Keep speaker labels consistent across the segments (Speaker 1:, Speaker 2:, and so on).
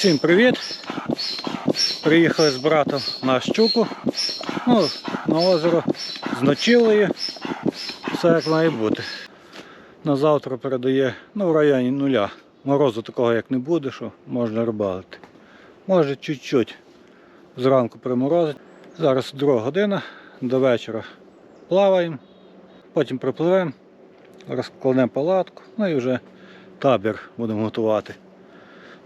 Speaker 1: Усім привіт! Приїхали з братом на щуку. Ну, на озеро з ночілої. Все як має бути. На завтра передає ну, в районі нуля. Морозу такого як не буде, що можна рибалити. Може чуть-чуть зранку приморозить. Зараз друга година, до вечора плаваємо, потім припливемо, розкладемо палатку, ну і вже табір будемо готувати.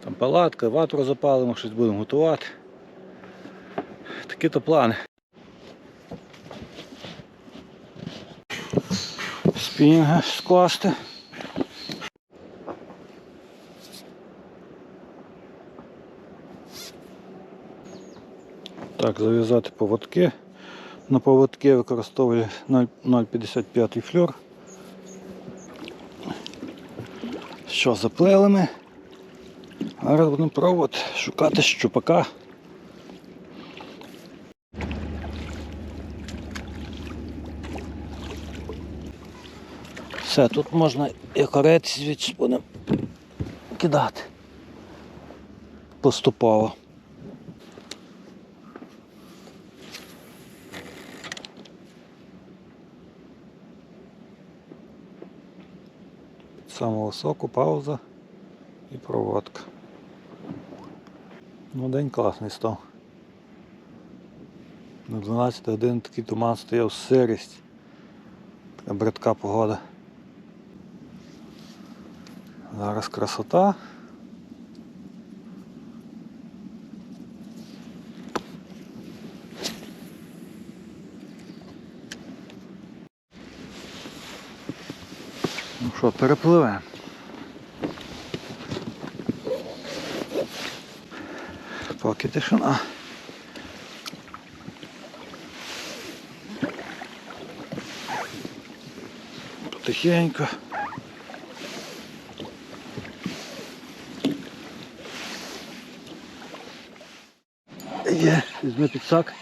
Speaker 1: Там палатка, ватру запалимо, щось будемо готувати. Такі то плани. Спінга скласти. Так, зав'язати поводки. На поводки використовую 0,55 флюр. Що, заплели ми? Зараз будемо пробувати шукати щупака. Все, тут можна і корець звідси будемо кидати. Поступово. Під саму високу пауза і проводка. Ну, день класний став. На 12 годин такий туман стояв сирість. Така бридка погода. Зараз красота. Ну що, перепливемо. Поки тишина. Потихеньку. Є, візьми підсак.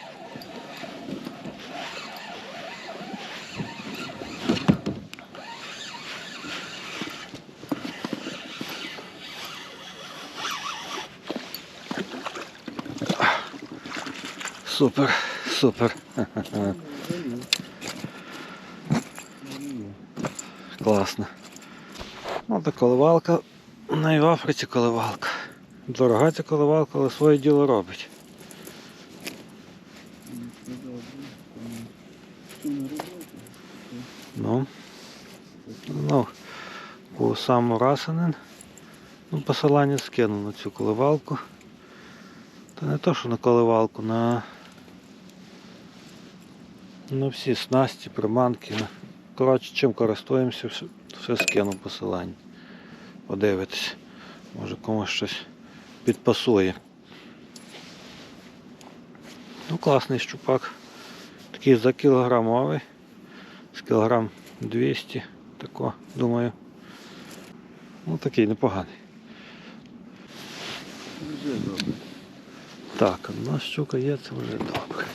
Speaker 1: Супер, супер. Класно. Ну, та коливалка, на і в Африці коливалка. Дорога ця коливалка, але своє діло робить. Ну, ну, був сам Расанин. Ну, посилання скинув на цю коливалку. Та не то, що на коливалку, на, на всі снасті, приманки. Коротше, чим користуємося, все, скинув посилання. Подивитись. Може комусь щось підпасує. Ну, класний щупак. Такий за кілограмовий. З кілограм 200, тако, думаю. Ну такий непоганий. Так, одна щука є, це вже добре.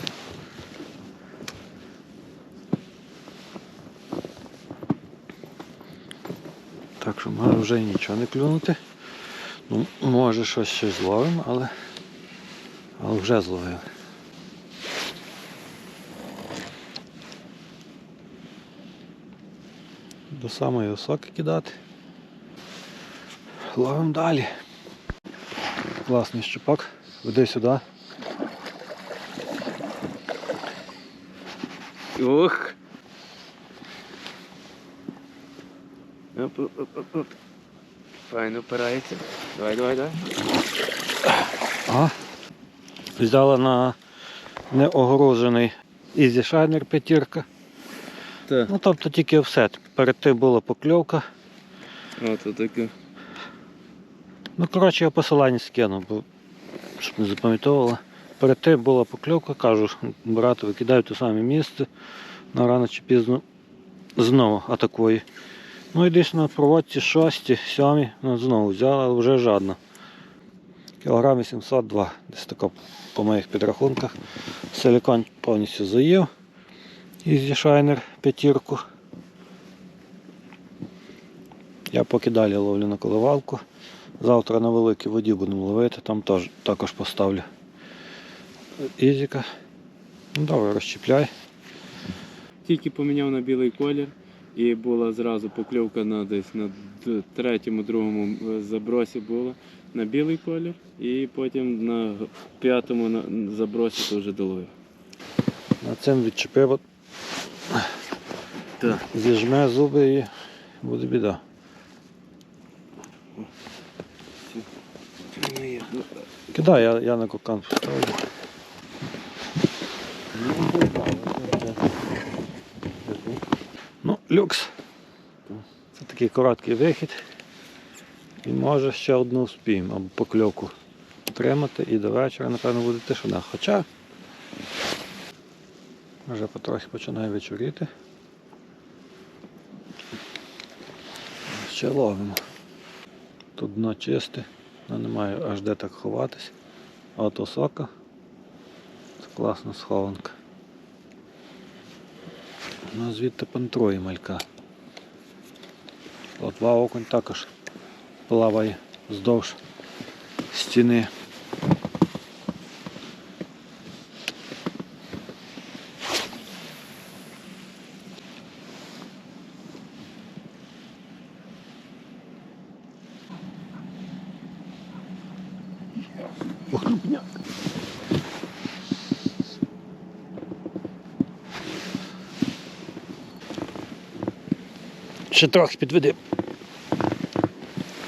Speaker 1: Що може вже нічого не клюнути. Ну, може щось ще зловимо, але, але вже зловили. До самої високи кидати. Ловимо далі. Класний щупак. Веди сюди.
Speaker 2: Ух. Оп, оп, оп, оп. Файно опирається. Давай, давай, давай.
Speaker 1: Взяла на неогорожений Easy Shiner п'ятірка. Ну тобто тільки все. Перед тим була покльовка.
Speaker 2: О, то таке.
Speaker 1: Ну, коротше, я посилання скинув, бо щоб не запам'ятовувала. Перед тим була покльовка, кажу, брату, викидаю те саме місце, на рано чи пізно знову атакує. Ну і десь на проводці 6, 7, ну, знову взяла, але вже жадно. Кілограм 802, десь тако по моїх підрахунках. Силикон повністю заїв. Ізі Шайнер п'ятірку. Я поки далі ловлю на коливалку. Завтра на великій воді будемо ловити, там теж, також поставлю ізіка. Ну, добре, розчіпляй.
Speaker 2: Тільки поміняв на білий колір і була зразу покльовка на десь на третьому, другому е, забросі була на білий колір, і потім на п'ятому забросі то вже доловив.
Speaker 1: На цим відчепив, от
Speaker 2: Так.
Speaker 1: зіжме зуби і буде біда. Кидай, я, я на кокан поставлю. Люкс. Це такий короткий вихід. І може ще одну вспіємо або покльовку отримати і до вечора, напевно, буде тишина. Хоча вже потрохи починає вечоріти. Ще ловимо. Тут дно чисте, ну, немає аж де так ховатись. А от осока. Це класна схованка. Ну звідти пантрує малька. Два окунь також плаває вздовж стіни. Ще трохи підведи.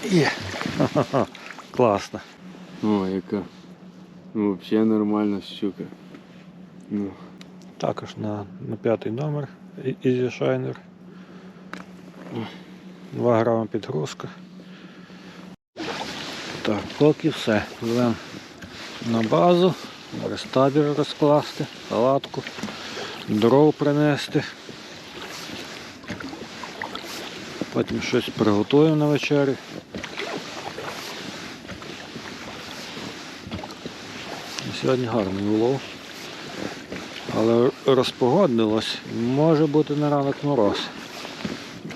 Speaker 1: Є. Класно.
Speaker 2: О, яка. Ну, взагалі нормальна щука. Ну,
Speaker 1: Також на, на п'ятий номер Easy Shiner. 2 грами підгрузка. Так, поки все. Йдемо на базу, зараз табір розкласти, палатку, дров принести. Потім щось приготуємо на вечері. Сьогодні гарний улов. Але розпогоднилось, може бути на ранок мороз.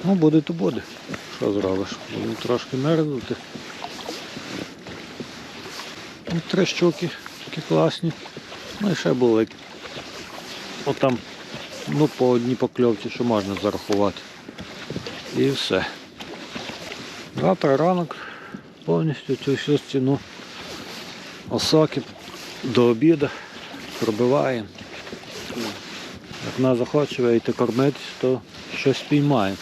Speaker 1: Ну, буде то буде. Що зробиш? Будемо трошки мерзнути. Ну, Три щуки, такі класні. Ну і ще були. Отам, ну, по одній покльовці, що можна зарахувати. І все. Завтра ранок повністю цю всю стіну осоки до обіду пробиваємо. Як вона захоче вийти кормитись, то щось спіймає.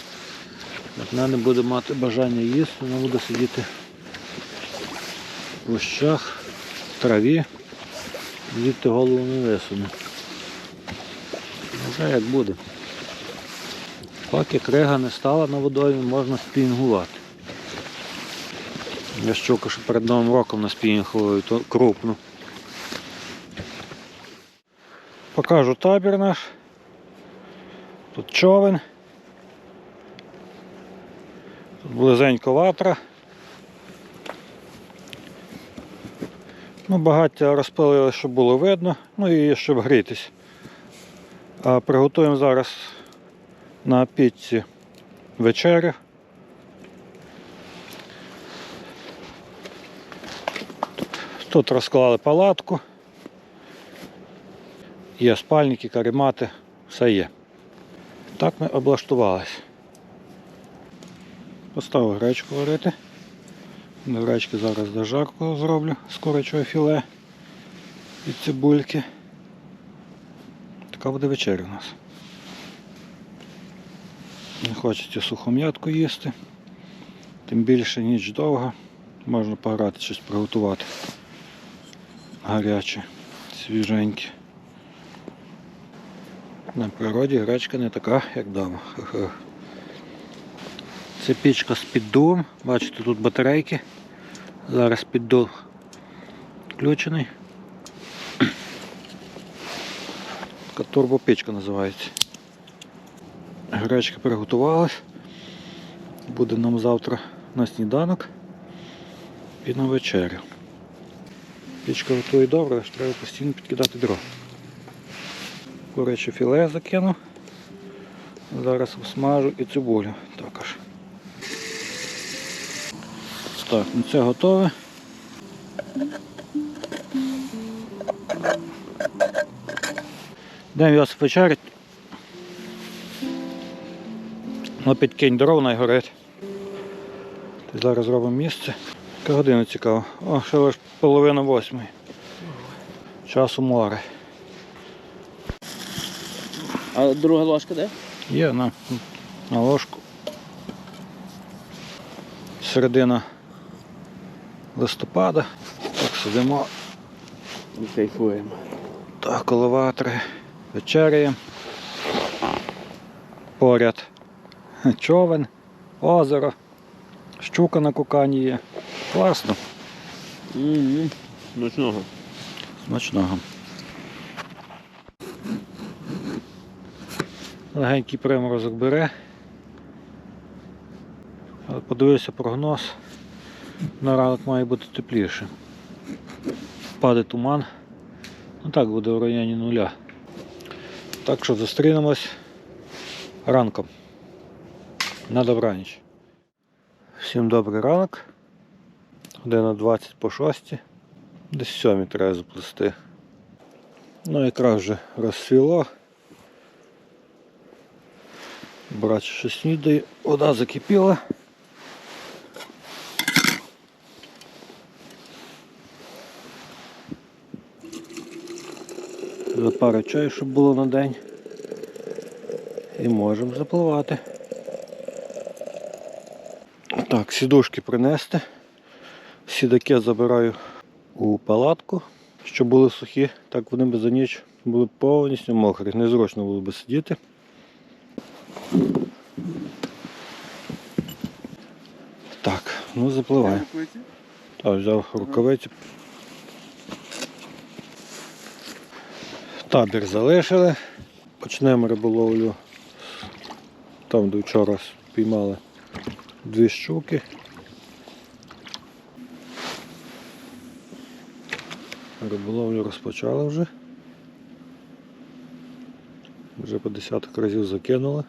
Speaker 1: Як вона не буде мати бажання їсти, вона буде сидіти в кущах, в траві, звідти голову не висуне. Вже як буде. Поки крига не стала на водоймі, можна спінгувати. Я щука, що перед Новим роком на ловив, то крупну. Покажу табір наш. Тут човен. Тут близенько ватра. Ну, багаття розпалили, щоб було видно, ну і щоб грітись. А приготуємо зараз на пічці вечерю. Тут розклали палатку. Є спальники, каремати, все є. Так ми облаштувались. Поставив гречку варити. До гречки зараз дожарку зроблю з курячого філе і цибульки. Така буде вечеря у нас. Не хочеться сухом'ятку їсти. Тим більше ніч довга. Можна пограти щось приготувати. Гаряче, свіженьке. На природі гречка не така, як вдома. Це пічка з піддувом. Бачите, тут батарейки. Зараз піддув включений. Така турбопічка називається. Гречка приготувалась. Буде нам завтра на сніданок і на вечерю. Пічка готує добре, аж треба постійно підкидати дров. Куряче філе закину. Зараз смажу і цибулю також. Так, ну це готове. Йдемо його спечерить. Ну, підкинь дров найгорить. Ти зараз робимо місце. Яка година цікава. О, ще лише половина восьмої. Часу море.
Speaker 3: А друга ложка де?
Speaker 1: Є на, на ложку. Середина листопада. Так сидимо.
Speaker 2: І кайфуємо.
Speaker 1: Так, коловатори. Вечеряємо. Поряд. Човен, озеро, щука на кукані є. Класно,
Speaker 2: Угу. Ночного.
Speaker 1: смачного. Легенький приморозок бере. Але подивився прогноз. На ранок має бути тепліше. Паде туман. Ну так буде в районі нуля. Так що зустрінемось ранком. На добраніч. Всім добрий ранок. Година 20 по 6. Десь 7 треба заплести. Ну якраз вже розсвіло. Брат ще снідає, вода закипіла. За пару чаю, щоб було на день. І можемо запливати. Так, сідушки принести. Сідаки забираю у палатку, щоб були сухі, так вони б за ніч були повністю мокрі. Незручно було б сидіти. Так, ну запливаємо. Так, взяв рукавиці. Табір залишили. Почнемо риболовлю. Там, де вчора піймали дві щуки. Риболовлю розпочали вже. Вже по десяток разів закинули.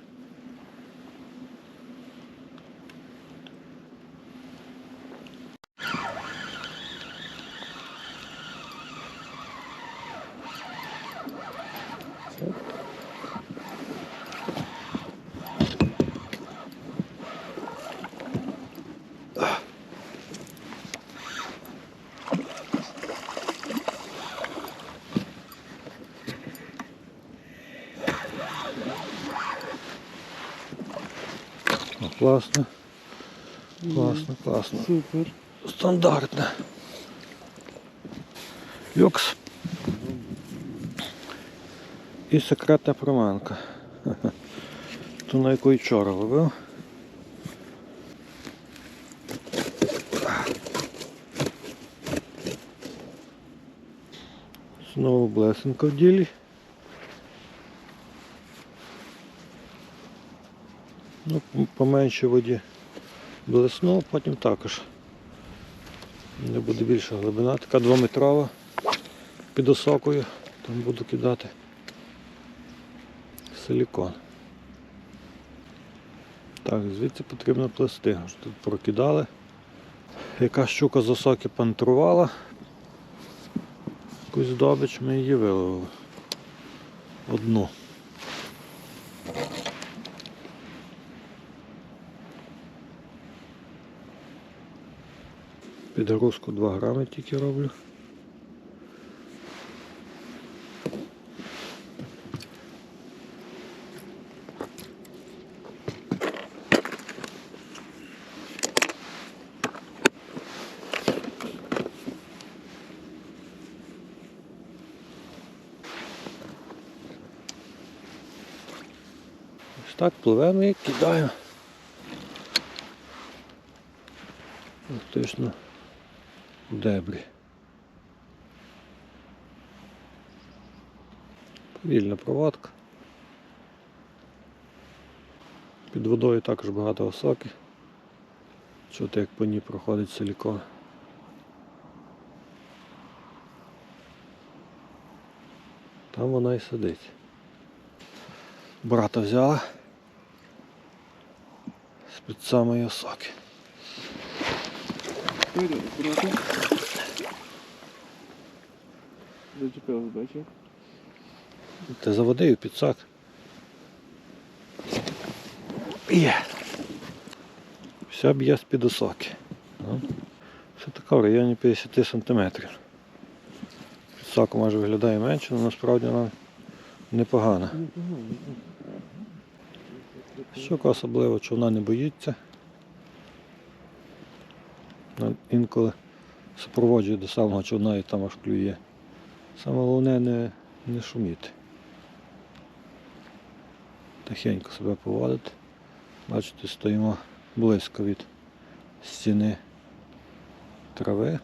Speaker 1: класно. Класно, класно.
Speaker 2: Супер.
Speaker 1: Стандартно. Люкс. І секретна приманка. Ту на яку й вчора ловив. Знову блесенка в ділі. П- по меншій воді блеснув, потім також. Не буде більша глибина, така двометрова під осокою. Там буду кидати силікон. Так, звідси потрібно плести. Тут прокидали. Яка щука з осоки пантрувала. Якусь здобич ми її виловили. Одну. Підгрузку 2 грами тільки роблю. Ось так пливемо і кидаємо. Фактично дебрі. Повільна проводка. Під водою також багато осоки. Чути як по ній проходить силікон. Там вона і сидить. Брата взяла з-під самої осоки.
Speaker 2: Вперед, аккуратно. Зачепилась, бачив?
Speaker 1: Ти заводив підсак. Є. Вся б'є з-під осоки. Ну, Все така в районі 50 см. Підсаку може виглядає менше, але насправді вона непогана. Щука особливо, що вона не боїться. Вона Інколи супроводжує до самого човна і там аж клює. Саме головне не, не шуміти. Тихенько себе поводити. Бачите, стоїмо близько від стіни трави.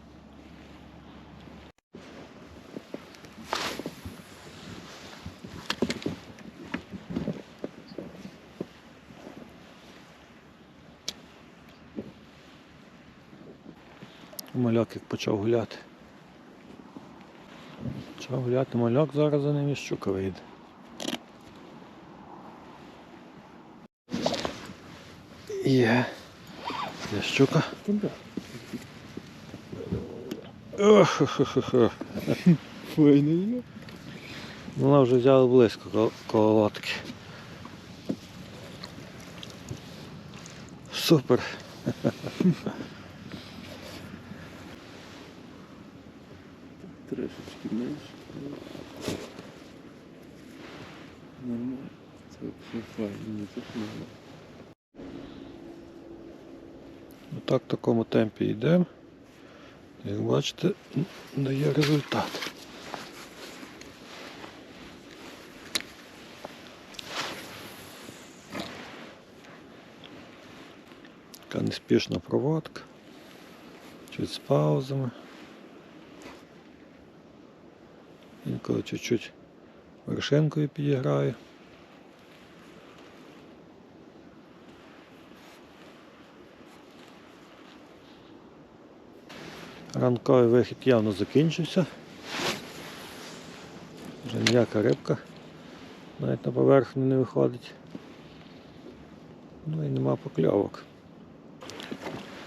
Speaker 1: Мальок як почав гуляти. Почав гуляти мальок, зараз за ним і щука вийде. Є. Є щука. Ох-хо-хо-хо.
Speaker 2: Файно є.
Speaker 1: Вона вже взяла близько коло- коло лодки. Супер.
Speaker 2: Трошечки менше. Нормально. Це все файно, не це файно.
Speaker 1: Отак в такому темпі йдемо. Як бачите, дає результат. Така неспішна проводка. Чуть з паузами. Інколи чуть-чуть вершинкою підіграю. Ранковий вихід явно закінчився. Вже ніяка рибка навіть на поверхню не виходить. Ну і нема покльовок.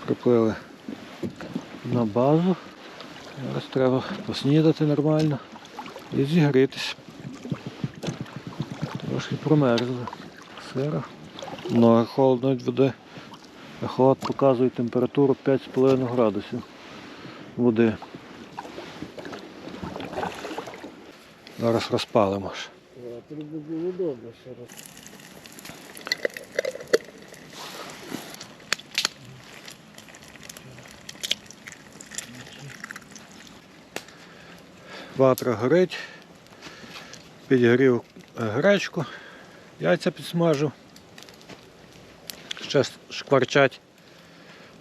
Speaker 1: Приплили на базу. Зараз треба поснідати нормально і зігрітись. Трошки промерзли. Сиро. Ноги холодно води. Холод показує температуру 5,5 градусів води. Зараз розпалимо ж.
Speaker 3: Було добре ще раз.
Speaker 1: Ватра горить. Підігрів е, гречку, яйця підсмажив. Ще шкварчать.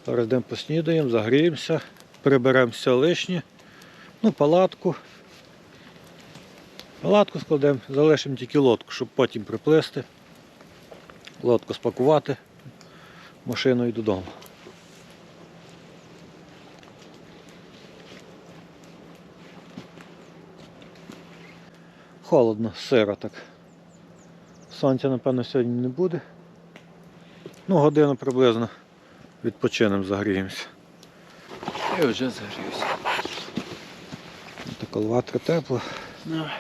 Speaker 1: Зараз йдемо поснідаємо, загріємося, приберемо все лишнє. Ну, палатку. Палатку складемо, залишимо тільки лодку, щоб потім приплисти. Лодку спакувати, машиною додому. Холодно, сиро так. Сонця, напевно, сьогодні не буде. Ну, годину приблизно відпочинемо, загріємося.
Speaker 2: Я вже загрівся.
Speaker 1: Така ватра тепла.
Speaker 2: Давай.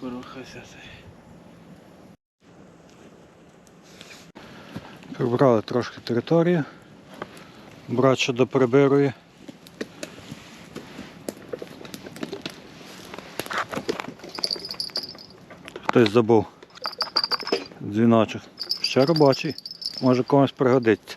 Speaker 2: Порухайся.
Speaker 1: Прибрали трошки територію. Брат ще доприбирує. Хтось забув дзвіночок. Ще робочий. Може комусь пригодиться.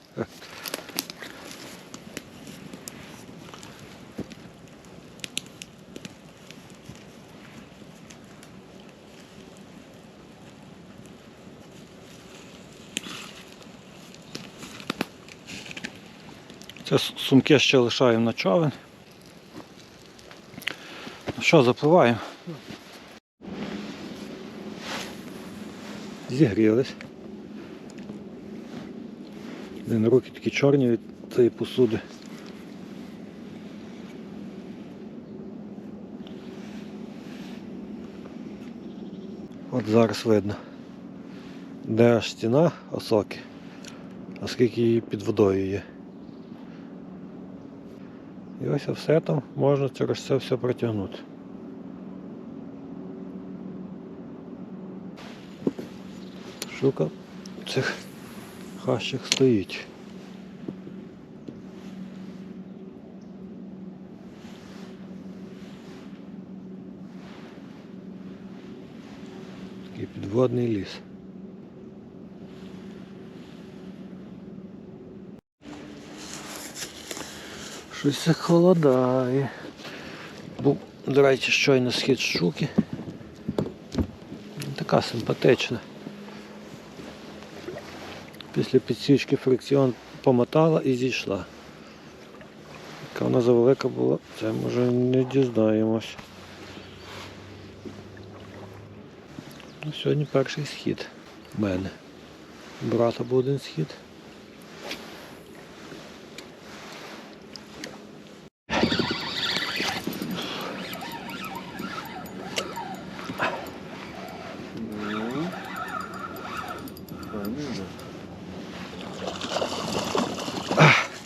Speaker 1: Це сумки ще лишаємо на човен. Ну що, запливаємо? Зігрілись. Блін, руки такі чорні від цієї посуди. От зараз видно. Де аж стіна осоки, а скільки її під водою є. Ось все там можна через це все протягнути. Штука в цих хащах стоїть. Такий підводний ліс. Щось це холодає. Був, до речі, щойно схід щуки. Така симпатична. Після підсічки фрикціон помотала і зійшла. Яка вона завелика була, це може не дізнаємось. Ну, сьогодні перший схід в мене. Брата був один схід.
Speaker 2: Ну, файно.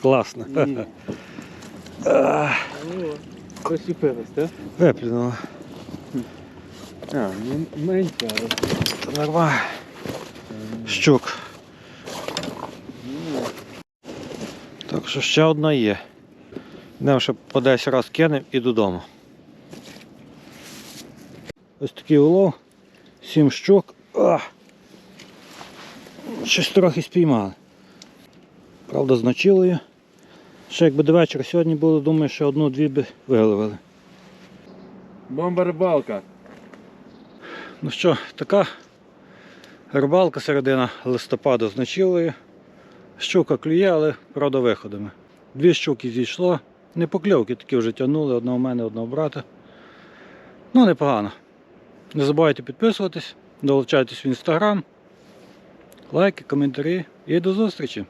Speaker 1: Класно.
Speaker 2: Ні. О, Просіпилась, так?
Speaker 1: Виплюнула.
Speaker 2: А, ну менше.
Speaker 1: Нормально. Щук.
Speaker 2: Ну,
Speaker 1: Так що ще одна є. Йдемо ще по 10 раз кинемо і додому. Ось такий улов. Сім щук. А! Щось трохи спіймали. Правда, з ночілою. Ще якби до вечора сьогодні було, думаю, що одну-дві би виловили.
Speaker 2: Бомба рибалка.
Speaker 1: Ну що, така рибалка середина листопаду з ночілою. Щука клює, але правда виходами. Дві щуки зійшло. Не покльовки, такі вже тягнули, одна у мене, одна у брата. Ну, непогано. Не забувайте підписуватись, долучайтесь в інстаграм, лайки, коментарі і до зустрічі!